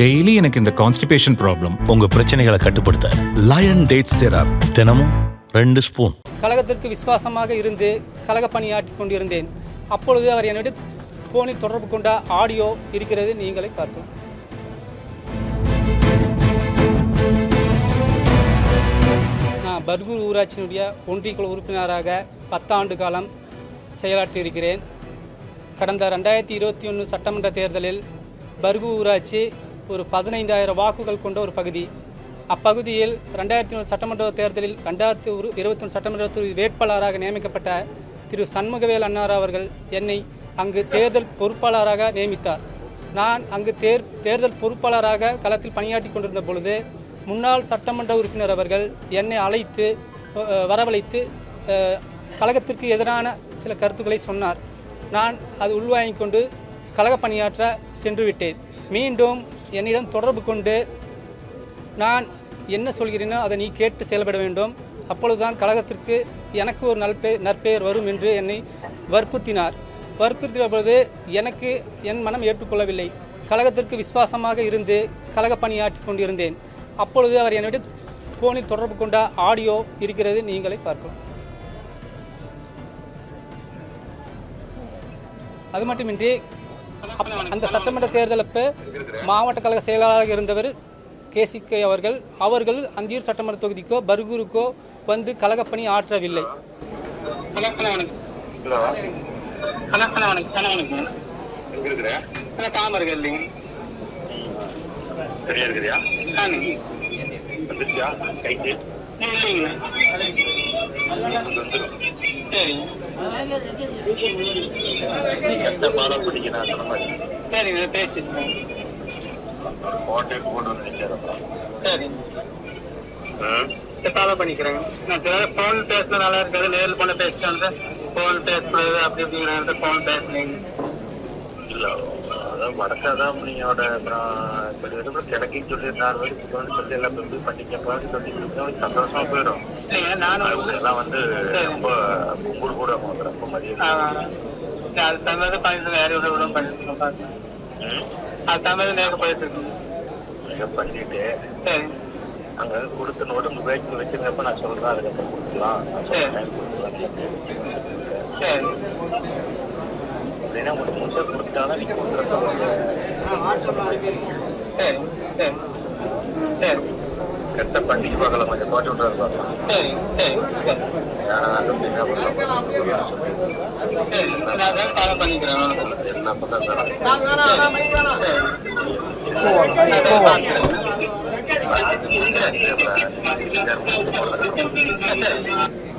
Daily எனக்கு இந்த constipation problem உங்க பிரச்சனைகளை கட்டுப்படுத்த லயன் டேட் சிரப் தினமும் ரெண்டு ஸ்பூன் கழகத்திற்கு விசுவாசமாக இருந்து கழக பணியாற்றி கொண்டிருந்தேன். அப்பொழுது அவர் என்னிடம் போனில் தொடர்பு கொண்ட ஆடியோ இருக்கிறது நீங்களே பார்க்கலாம். நான் பர்கூர் ஊராட்சியினுடைய ஒன்றியக்குழு உறுப்பினராக பத்தாண்டு காலம் செயலாற்றியிருக்கிறேன். கடந்த ரெண்டாயிரத்தி இருபத்தி ஒன்று சட்டமன்ற தேர்தலில் பர்கூர் ஊராட்சி ஒரு பதினைந்தாயிரம் வாக்குகள் கொண்ட ஒரு பகுதி. அப்பகுதியில் ரெண்டாயிரத்தி ஒன்று சட்டமன்ற தேர்தலில் ரெண்டாயிரத்தி ஒரு இருபத்தொன்று சட்டமன்ற வேட்பாளராக நியமிக்கப்பட்ட திரு சண்முகவேல் அன்னார் அவர்கள் என்னை அங்கு தேர்தல் பொறுப்பாளராக நியமித்தார். நான் அங்கு தேர் தேர்தல் பொறுப்பாளராக களத்தில் பணியாற்றி கொண்டிருந்த பொழுது முன்னாள் சட்டமன்ற உறுப்பினர் அவர்கள் என்னை அழைத்து வரவழைத்து கழகத்திற்கு எதிரான சில கருத்துக்களை சொன்னார். நான் அது உள்வாங்கிக் கொண்டு கழக பணியாற்ற சென்று விட்டேன் மீண்டும் என்னிடம் தொடர்பு கொண்டு நான் என்ன சொல்கிறேனோ அதை நீ கேட்டு செயல்பட வேண்டும். அப்பொழுதுதான் கழகத்திற்கு எனக்கு ஒரு நல்பே நற்பெயர் வரும் என்று என்னை வற்புறுத்தினார். வற்புறுத்திய பொழுது எனக்கு என் மனம் ஏற்றுக்கொள்ளவில்லை. கழகத்திற்கு விசுவாசமாக இருந்து கழக பணியாற்றி கொண்டிருந்தேன். அப்பொழுது அவர் என்னிடம் ஃபோனில் தொடர்பு கொண்ட ஆடியோ இருக்கிறது நீங்களே பார்க்கலாம். அது மட்டுமின்றி அந்த சட்டமன்ற தேர்தலப்ப மாவட்ட கழக செயலாளராக இருந்தவர் கேசிகே அவர்கள். அவர்கள் அந்தியூர் சட்டமன்ற தொகுதிக்கோ பர்கூருக்கோ வந்து கழகப்பணி ஆற்றவில்லை. சரியா கைக்கு? இல்லைங்க. எந்த பாடம் பிடிக்கணும் அந்த மாதிரி சரிங்க பேசி போட்டே போட்டு நினைக்கிறப்ப சரி. ஃபாலோ பண்ணிக்கிறேங்க நான் சில ஃபோன் பேசுறது நல்லா இருக்காது நேரில் போன பேசிட்டு வந்து ஃபோன் பேசுறது அப்படி இப்படிங்கிறத ஃபோன் பேசுனீங்க இல்லை வடக்காதான் நீங்களோட அப்புறம் சொல்லி கிழக்கின்னு சொல்லி நாலு ஃபோன் சொல்லி எல்லாம் போய் பண்ணிக்கப்போன்னு சொல்லி சந்தோஷமா போயிடும். நானும் எல்லாம் வந்து ரொம்ப கூட அவங்க ரொம்ப மதியம் அது தந்தது பண்ணிட்டு யாரையும் விட விட பண்ணிட்டு அது தந்தது நேரம் போயிட்டு இருக்கு பண்ணிட்டு சரி. அங்க கொடுத்த நோட்டு மொபைல் வச்சிருந்தப்ப நான் சொல்றேன் அதுக்கப்புறம் கொடுக்கலாம். சரி. அப்படின்னா உங்களுக்கு முட்டை கொடுத்தாலும் நீங்க கொடுக்குறப்ப சரி சரி சரி கரெக்டாக பண்டிகை பார்க்கலாம் கொஞ்சம் போட்டு விட்றாரு பார்க்கலாம் பண்ணிக்கிறேன் என்ன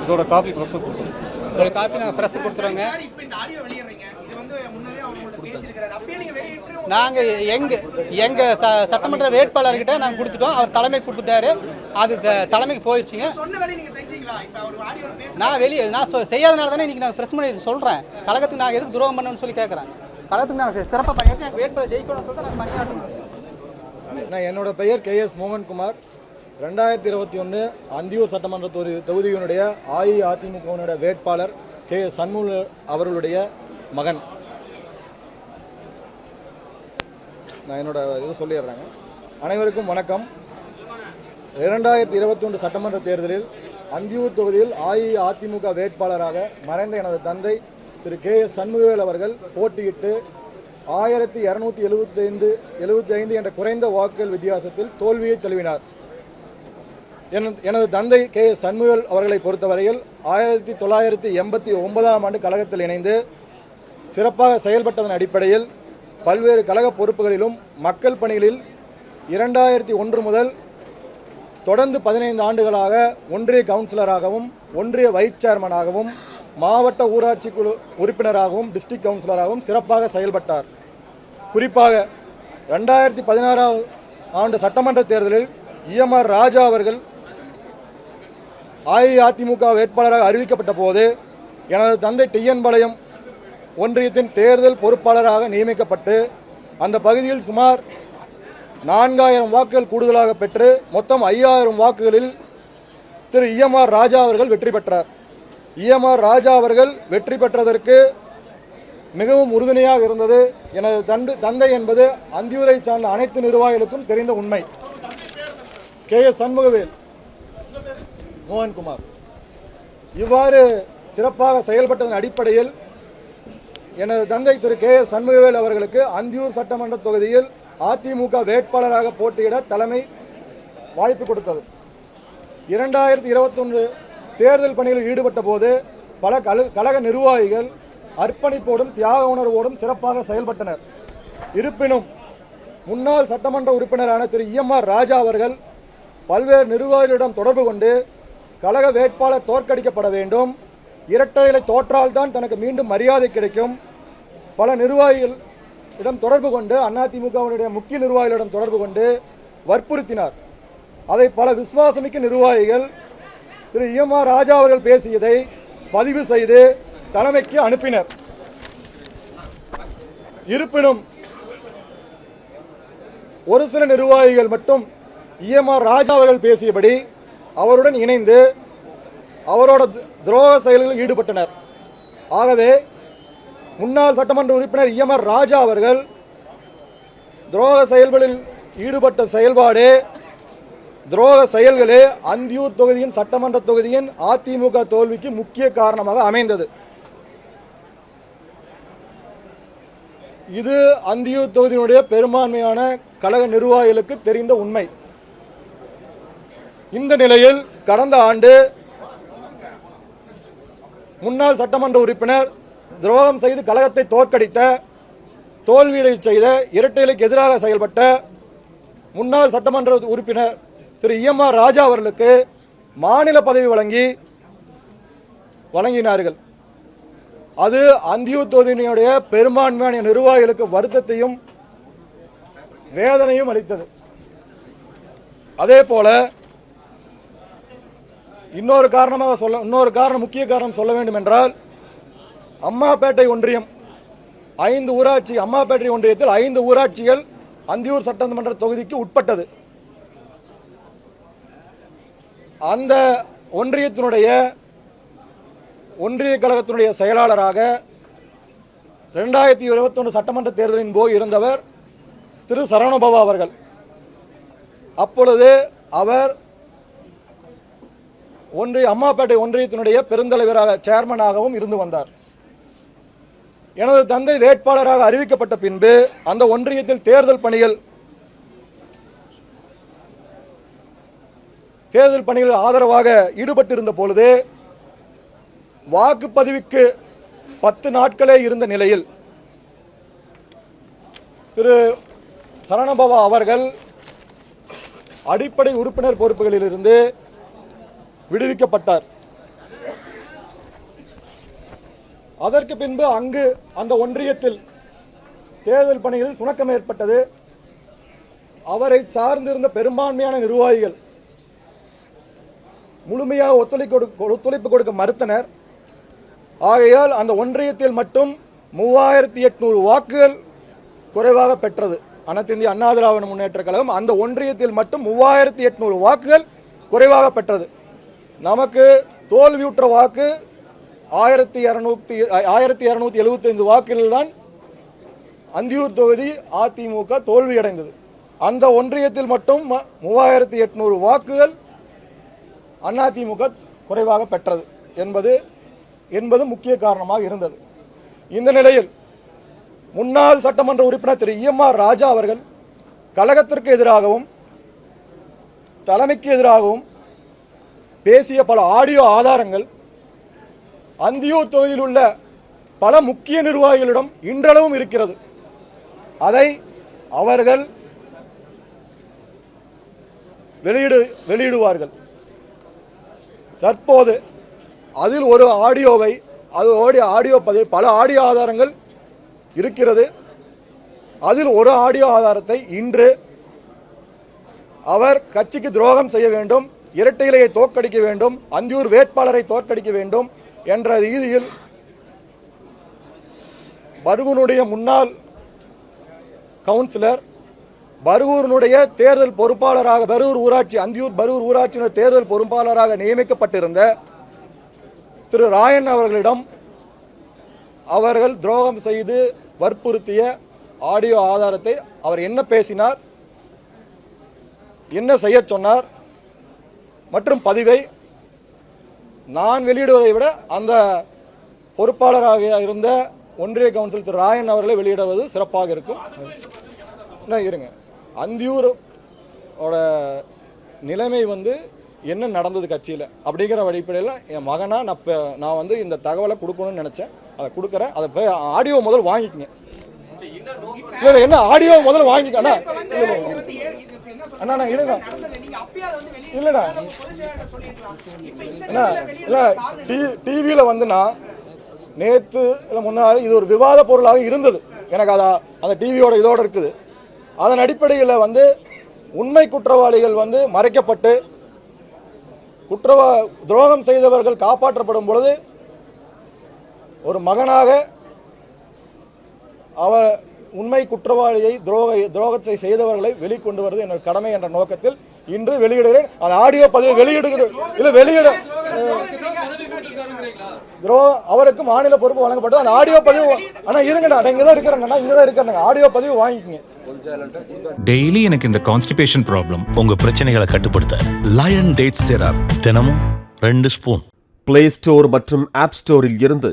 இதோட காப்பி ப்ரெஸ் கொடுத்தோம் ஒரு காப்பி நாங்கள் ப்ரெஸ் கொடுத்துறோங்க. இப்போ இந்த ஆடியோ வெளியிடுறீங்க நாங்கள் எங்க எங்க ச சட்டமன்ற வேட்பாளர்கிட்ட நாங்கள் கொடுத்துட்டோம். அவர் தலைமை கொடுத்துட்டாரு. அது த- தலைமைக்கு போயிடுச்சுங்க சொன்ன வேலையை நீங்க செஞ்சீங்களா? இப்போ அவர் ஆடியோ பேசி நான் வெளியே நான் சொ- செய்யாதனால தானே இன்னைக்கு நான் பிரஸ் பண்ணி சொல்கிறேன் கழகத்துக்கு நான் எதுக்கு துரோகம் பண்ணணும்னு சொல்லி கேட்குறேன் கழகத்துக்கு நான் சிறப்பாக எனக்கு வேட்பாளர் ஜெயிக்கணும்னு சொல்லிட்டு நான் பணியாற்றணும் நான் என்னோட பெயர் கே எஸ் மோகன்குமார். ரெண்டாயிரத்தி இருபத்தி ஒன்று அந்தியூர் சட்டமன்ற தொகுதி தொகுதியினுடைய அஇஅதிமுகவினுடைய வேட்பாளர் கே எஸ் சண்முக அவர்களுடைய மகன். நான் என்னோட இது சொல்லிடுறேங்க. அனைவருக்கும் வணக்கம். இரண்டாயிரத்தி இருபத்தொன்று சட்டமன்ற தேர்தலில் அந்தியூர் தொகுதியில் அஇஅதிமுக வேட்பாளராக மறைந்த எனது தந்தை திரு கே எஸ் சண்முகவேல் அவர்கள் போட்டியிட்டு ஆயிரத்தி இரநூத்தி எழுபத்தைந்து எழுபத்தி ஐந்து என்ற குறைந்த வாக்குகள் வித்தியாசத்தில் தோல்வியை தழுவினார். எனது எனது தந்தை கே எஸ் சண்முகவேல் அவர்களை பொறுத்தவரையில் ஆயிரத்தி தொள்ளாயிரத்தி எண்பத்தி ஒன்பதாம் ஆண்டு கழகத்தில் இணைந்து சிறப்பாக செயல்பட்டதன் அடிப்படையில் பல்வேறு கழக பொறுப்புகளிலும் மக்கள் பணிகளில் இரண்டாயிரத்தி ஒன்று முதல் தொடர்ந்து பதினைந்து ஆண்டுகளாக ஒன்றிய கவுன்சிலராகவும் ஒன்றிய வைஸ் சேர்மனாகவும் மாவட்ட ஊராட்சி குழு உறுப்பினராகவும் டிஸ்ட்ரிக்ட் கவுன்சிலராகவும் சிறப்பாக செயல்பட்டார். குறிப்பாக ரெண்டாயிரத்தி பதினாறாம் ஆண்டு சட்டமன்ற தேர்தலில் இஎம்ஆர் ராஜா அவர்கள் அஇஅதிமுக வேட்பாளராக அறிவிக்கப்பட்ட போது எனது தந்தை டிஎன் பாளையம் ஒன்றியத்தின் தேர்தல் பொறுப்பாளராக நியமிக்கப்பட்டு அந்த பகுதியில் சுமார் நான்காயிரம் வாக்குகள் கூடுதலாக பெற்று மொத்தம் ஐயாயிரம் வாக்குகளில் திரு இஎம்ஆர் ராஜா அவர்கள் வெற்றி பெற்றார். இஎம்ஆர் ராஜா அவர்கள் வெற்றி பெற்றதற்கு மிகவும் உறுதுணையாக இருந்தது. எனது தண்டு தந்தை என்பது அந்தியூரை சார்ந்த அனைத்து நிர்வாகிகளுக்கும் தெரிந்த உண்மை. கே. எஸ். சண்முகவேல் மோகன்குமார். இவ்வாறு சிறப்பாக செயல்பட்டதன் அடிப்படையில் எனது தந்தை திரு கே எஸ் சண்முகவேல் அவர்களுக்கு அந்தியூர் சட்டமன்ற தொகுதியில் அதிமுக வேட்பாளராக போட்டியிட தலைமை வாய்ப்பு கொடுத்தது. இரண்டாயிரத்தி இருபத்தொன்று தேர்தல் பணியில் ஈடுபட்ட போது பல கழு கழக நிர்வாகிகள் அர்ப்பணிப்போடும் தியாக உணர்வோடும் சிறப்பாக செயல்பட்டனர். இருப்பினும் முன்னாள் சட்டமன்ற உறுப்பினரான திரு இஎம்ஆர் ராஜா அவர்கள் பல்வேறு நிர்வாகிகளிடம் தொடர்பு கொண்டு கழக வேட்பாளர் தோற்கடிக்கப்பட வேண்டும் இரட்டை இலை தோற்றால்தான் தனக்கு மீண்டும் மரியாதை கிடைக்கும். பல நிர்வாகிகள் இடம் தொடர்பு கொண்டு அதிமுகவினுடைய முக்கிய நிர்வாகிகளிடம் தொடர்பு கொண்டு வற்புறுத்தினார். அதை பல விசுவாசமிக்க நிர்வாகிகள் திரு இஎம்ஆர் ராஜா அவர்கள் பேசியதை பதிவு செய்து தலைமைக்கு அனுப்பினர். இருப்பினும் ஒரு சில நிர்வாகிகள் மட்டும் இஎம்ஆர் ராஜா அவர்கள் பேசியபடி அவருடன் இணைந்து அவரோட துரோக செயல்களில் ஈடுபட்டனர். ஆகவே முன்னாள் சட்டமன்ற உறுப்பினர் இஎம்ஆர் ராஜா அவர்கள் துரோக செயல்களில் ஈடுபட்ட செயல்பாடு துரோக செயல்களே அந்தியூர் தொகுதியின் சட்டமன்ற தொகுதியின் அதிமுக தோல்விக்கு முக்கிய காரணமாக அமைந்தது. இது அந்தியூர் தொகுதியினுடைய பெரும்பான்மையான கழக நிர்வாகிகளுக்கு தெரிந்த உண்மை. இந்த நிலையில் கடந்த ஆண்டு முன்னாள் சட்டமன்ற உறுப்பினர் துரோகம் செய்து கழகத்தை தோற்கடித்த தோல்வியடை செய்த இரட்டைகளுக்கு எதிராக செயல்பட்ட முன்னாள் சட்டமன்ற உறுப்பினர் திரு இஎம்ஆர் ராஜா அவர்களுக்கு மாநில பதவி வழங்கி வழங்கினார்கள். அது அந்தியூர் தொகுதியினுடைய பெரும்பான்மையான நிர்வாகிகளுக்கு வருத்தத்தையும் வேதனையும் அளித்தது. அதே போல இன்னொரு காரணமாக சொல்ல இன்னொரு காரணம் முக்கிய காரணம் சொல்ல வேண்டும் என்றால் அம்மாப்பேட்டை ஒன்றியம் ஐந்து ஊராட்சி அம்மாப்பேட்டை ஒன்றியத்தில் ஐந்து ஊராட்சிகள் அந்தியூர் சட்டமன்ற தொகுதிக்கு உட்பட்டது. அந்த ஒன்றியத்தினுடைய ஒன்றிய கழகத்தினுடைய செயலாளராக ரெண்டாயிரத்தி இருபத்தொன்று சட்டமன்ற தேர்தலின் போது இருந்தவர் திரு சரவணபவா அவர்கள். அப்பொழுது அவர் ஒன்றிய அம்மாப்பேட்டை ஒன்றியத்தினுடைய பெருந்தலைவராக சேர்மனாகவும் இருந்து வந்தார். எனது தந்தை வேட்பாளராக அறிவிக்கப்பட்ட பின்பு அந்த ஒன்றியத்தில் தேர்தல் பணிகள் தேர்தல் பணிகளில் ஆதரவாக ஈடுபட்டிருந்த பொழுது வாக்குப்பதிவுக்கு பத்து நாட்களே இருந்த நிலையில் திரு சரணபவா அவர்கள் அடிப்படை உறுப்பினர் பொறுப்புகளிலிருந்து விடுவிக்கப்பட்டார். அதற்கு பின்பு அங்கு அந்த ஒன்றியத்தில் தேர்தல் பணிகளில் சுணக்கம் ஏற்பட்டது. அவரை சார்ந்திருந்த பெரும்பான்மையான நிர்வாகிகள் முழுமையாக ஒத்துழைப்பு கொடுக்க ஒத்துழைப்பு கொடுக்க மறுத்தனர். ஆகையால் அந்த ஒன்றியத்தில் மட்டும் மூவாயிரத்தி எட்நூறு வாக்குகள் குறைவாக பெற்றது. அனைத்து இந்திய அண்ணா திராவிட முன்னேற்ற கழகம் அந்த ஒன்றியத்தில் மட்டும் மூவாயிரத்தி எட்நூறு வாக்குகள் குறைவாக பெற்றது. நமக்கு தோல்வியுற்ற வாக்கு ஆயிரத்தி இரநூத்தி ஆயிரத்தி இரநூத்தி எழுபத்தைந்து வாக்குகளில் தான் அந்தியூர் தொகுதி அதிமுக தோல்வியடைந்தது. அந்த ஒன்றியத்தில் மட்டும் ம- மூவாயிரத்தி எட்நூறு வாக்குகள் அதிமுக குறைவாக பெற்றது என்பது என்பது முக்கிய காரணமாக இருந்தது. இந்த நிலையில் முன்னாள் சட்டமன்ற உறுப்பினர் திரு இஎம்ஆர் ராஜா அவர்கள் கழகத்திற்கு எதிராகவும் தலைமைக்கு எதிராகவும் பேசிய பல ஆடியோ ஆதாரங்கள் அந்தியூர் தொகுதியில் உள்ள பல முக்கிய நிர்வாகிகளிடம் இன்றளவும் இருக்கிறது. அதை அவர்கள் வெளியிடு வெளியிடுவார்கள். தற்போது அதில் ஒரு ஆடியோவை அது ஆடியோ ஆடியோ பதிவு பல ஆடியோ ஆதாரங்கள் இருக்கிறது. அதில் ஒரு ஆடியோ ஆதாரத்தை இன்று அவர் கட்சிக்கு துரோகம் செய்ய வேண்டும். இரட்டை இலையை தோற்கடிக்க வேண்டும் அந்தியூர் வேட்பாளரை தோற்கடிக்க வேண்டும் என்ற ரீதியில் பருகூனுடைய முன்னாள் கவுன்சிலர் பர்கூரினுடைய தேர்தல் பொறுப்பாளராக பரூர் ஊராட்சி அந்தியூர் பரூர் ஊராட்சியினர் தேர்தல் பொறுப்பாளராக நியமிக்கப்பட்டிருந்த திரு ராயன் அவர்களிடம் அவர்கள் துரோகம் செய்து வற்புறுத்திய ஆடியோ ஆதாரத்தை அவர் என்ன பேசினார் என்ன செய்ய சொன்னார் மற்றும் பதிவை நான் வெளியிடுவதை விட அந்த பொறுப்பாளராக இருந்த ஒன்றிய கவுன்சில் திரு ராயன் அவர்களை வெளியிடுவது சிறப்பாக இருக்கும். இருங்க. அந்தியூர் நிலைமை வந்து என்ன நடந்தது கட்சியில் அப்படிங்கிற அடிப்படையில் என் மகனா நான் இப்போ நான் வந்து இந்த தகவலை கொடுக்கணும்னு நினச்சேன். அதை கொடுக்குறேன். அதை போய் ஆடியோ முதல் வாங்கிக்கங்க. இல்லை என்ன ஆடியோ முதல்ல வாங்கிக்க அண்ணா அண்ணா, அண்ணா, இருங்க. இல்லடா. நேரத்துல இல்லை டி டிவியில் வந்து நான் நேற்று இல்லை முன்னாள் இது ஒரு விவாத பொருளாக இருந்தது எனக்கு அதை அந்த டிவியோட இதோட இருக்குது அதன் அடிப்படையில் வந்து உண்மை குற்றவாளிகள் வந்து மறைக்கப்பட்டு குற்றவா துரோகம் செய்தவர்கள் காப்பாற்றப்படும் பொழுது ஒரு மகனாக அவர் உண்மை குற்றவாளியை துரோக துரோகத்தை செய்தவர்களை வெளிக்கொண்டு வருவது என்னோட கடமை என்ற நோக்கத்தில் இன்று வெளியிடுகிறேன். அந்த ஆடியோ பதிவு வெளியிடுகிறேன் இல்லை வெளியிட துரோ அவருக்கு மாநில பொறுப்பு வழங்கப்பட்டது. அந்த ஆடியோ பதிவு அண்ணா இருங்கண்ணா இங்கே தான் இருக்கிறேங்கண்ணா இங்கே தான் இருக்கிறேங்க ஆடியோ பதிவு வாங்கிக்கங்க. டெய்லி எனக்கு இந்த கான்ஸ்டிபேஷன் ப்ராப்ளம் உங்க பிரச்சனைகளை கட்டுப்படுத்த லயன் டேட் சிரப் தினமும் ரெண்டு ஸ்பூன். பிளே ஸ்டோர் மற்றும் ஆப் ஸ்டோரில் இருந்து